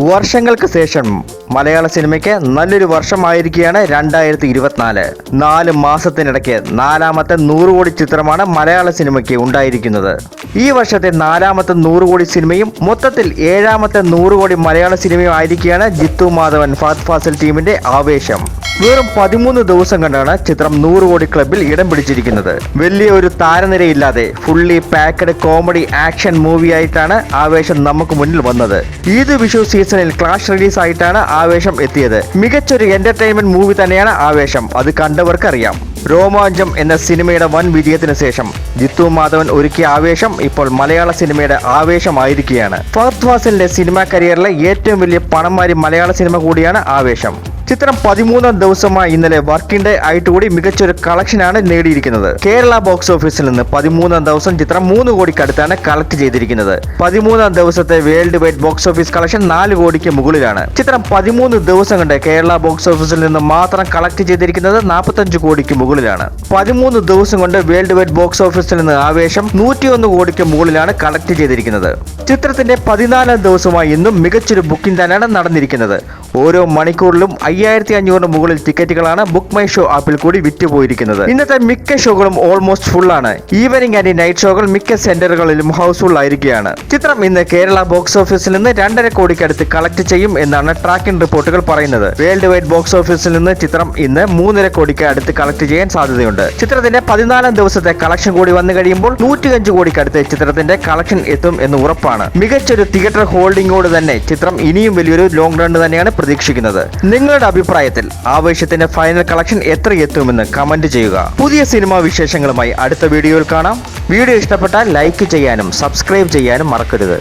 വർഷങ്ങൾക്ക് ശേഷം മലയാള സിനിമയ്ക്ക് നല്ലൊരു വർഷമായിരിക്കുകയാണ് രണ്ടായിരത്തി ഇരുപത്തിനാല് നാല് മാസത്തിനിടയ്ക്ക് നാലാമത്തെ നൂറ് കോടി ചിത്രമാണ് മലയാള സിനിമയ്ക്ക് ഉണ്ടായിരിക്കുന്നത്. ഈ വർഷത്തെ നാലാമത്തെ നൂറ് കോടി സിനിമയും മൊത്തത്തിൽ ഏഴാമത്തെ നൂറ് കോടി മലയാള സിനിമയും ആയിരിക്കുകയാണ് ജിത്തു മാധവൻ ഫാത് ഫാസിൽ ടീമിന്റെ ആവേശം. വെറും പതിമൂന്ന് ദിവസം കണ്ടാണ് ചിത്രം നൂറ് കോടി ക്ലബിൽ ഇടം പിടിച്ചിരിക്കുന്നത്. വലിയ ഒരു താരനിരയില്ലാതെ ഫുള്ളി പാക്കഡ് കോമഡി ആക്ഷൻ മൂവിയായിട്ടാണ് ആവേശം നമുക്ക് മുന്നിൽ വന്നത്. ഈദ് വിഷു സീസണിൽ ക്ലാഷ് റിലീസ് ആയിട്ടാണ് ആവേശം എത്തിയത്. മികച്ചൊരു എന്റർടൈൻമെന്റ് മൂവി തന്നെയാണ് ആവേശം. അത് കണ്ടവർക്കറിയാം. രോമാഞ്ചം എന്ന സിനിമയുടെ വൻ വിജയത്തിന് ശേഷം ജിത്തു മാധവൻ ഒരുക്കിയ ആവേശം ഇപ്പോൾ മലയാള സിനിമയുടെ ആവേശമായിരിക്കുകയാണ്. ഫഹദ് ഫാസിലിന്റെ സിനിമാ കരിയറിലെ ഏറ്റവും വലിയ പണമാരി മലയാള സിനിമ കൂടിയാണ് ആവേശം. ചിത്രം പതിമൂന്നാം ദിവസമായി ഇന്നലെ വർക്കിംഗ് ഡേ ആയിട്ട് കൂടി മികച്ചൊരു കളക്ഷനാണ് നേടിയിരിക്കുന്നത്. കേരള ബോക്സ് ഓഫീസിൽ നിന്ന് പതിമൂന്നാം ദിവസം ചിത്രം മൂന്ന് കോടിക്കടുത്താണ് കളക്ട് ചെയ്തിരിക്കുന്നത്. പതിമൂന്നാം ദിവസത്തെ world wide box office collection നാല് കോടിക്ക് മുകളിലാണ്. ചിത്രം പതിമൂന്ന് ദിവസം കൊണ്ട് കേരള ബോക്സ് ഓഫീസിൽ നിന്ന് മാത്രം കളക്ട് ചെയ്തിരിക്കുന്നത് നാൽപ്പത്തഞ്ച് കോടിക്ക് മുകളിലാണ്. പതിമൂന്ന് ദിവസം കൊണ്ട് വേൾഡ് വൈഡ് ബോക്സ് ഓഫീസിൽ നിന്ന് ആവേശം നൂറ്റിയൊന്ന് കോടിക്ക് മുകളിലാണ് കളക്ട് ചെയ്തിരിക്കുന്നത്. ചിത്രത്തിന്റെ പതിനാലാം ദിവസമായി ഇന്നും മികച്ചൊരു ബുക്കിംഗ് തന്നെയാണ് നടന്നിരിക്കുന്നത്. ഓരോ മണിക്കൂറിലും അയ്യായിരത്തി അഞ്ഞൂറിന് മുകളിൽ ടിക്കറ്റുകളാണ് ബുക്ക് മൈ ഷോ ആപ്പിൽ കൂടി വിറ്റുപോയിരിക്കുന്നത്. ഇന്നത്തെ മിക്ക ഷോകളും ഓൾമോസ്റ്റ് ഫുള്ളാണ് ഈവനിംഗ് ആൻഡ് നൈറ്റ് ഷോകൾ മിക്ക സെന്ററുകളിലും ഹൗസ്ഫുൾ ആയിരിക്കുകയാണ്. ചിത്രം ഇന്ന് കേരള ബോക്സ് ഓഫീസിൽ നിന്ന് രണ്ടര കോടിക്കടുത്ത് കളക്ട് ചെയ്യും എന്നാണ് ട്രാക്കിംഗ് റിപ്പോർട്ടുകൾ പറയുന്നത്. വേൾഡ് വൈഡ് ബോക്സ് ഓഫീസിൽ നിന്ന് ചിത്രം ഇന്ന് മൂന്നര കോടിക്ക് അടുത്ത് കളക്ട് ചെയ്യാൻ സാധ്യതയുണ്ട്. ചിത്രത്തിന്റെ പതിനാലാം ദിവസത്തെ കളക്ഷൻ കൂടി വന്നു കഴിയുമ്പോൾ നൂറ്റിയഞ്ച് കോടിക്കടുത്ത് ചിത്രത്തിന്റെ കളക്ഷൻ എത്തും എന്ന് ഉറപ്പാണ്. മികച്ചൊരു തിയേറ്റർ ഹോൾഡിംഗോട് തന്നെ ചിത്രം ഇനിയും വലിയൊരു ലോങ് റൺ തന്നെയാണ് പ്രതീക്ഷിക്കുന്നത്. നിങ്ങളുടെ അഭിപ്രായത്തിൽ ആവേശത്തിന്റെ ഫൈനൽ കളക്ഷൻ എത്ര എത്തുമെന്ന് കമന്റ് ചെയ്യുക. പുതിയ സിനിമാ വിശേഷങ്ങളുമായി അടുത്ത വീഡിയോയിൽ കാണാം. വീഡിയോ ഇഷ്ടപ്പെട്ടാൽ ലൈക്ക് ചെയ്യാനും സബ്സ്ക്രൈബ് ചെയ്യാനും മറക്കരുത്.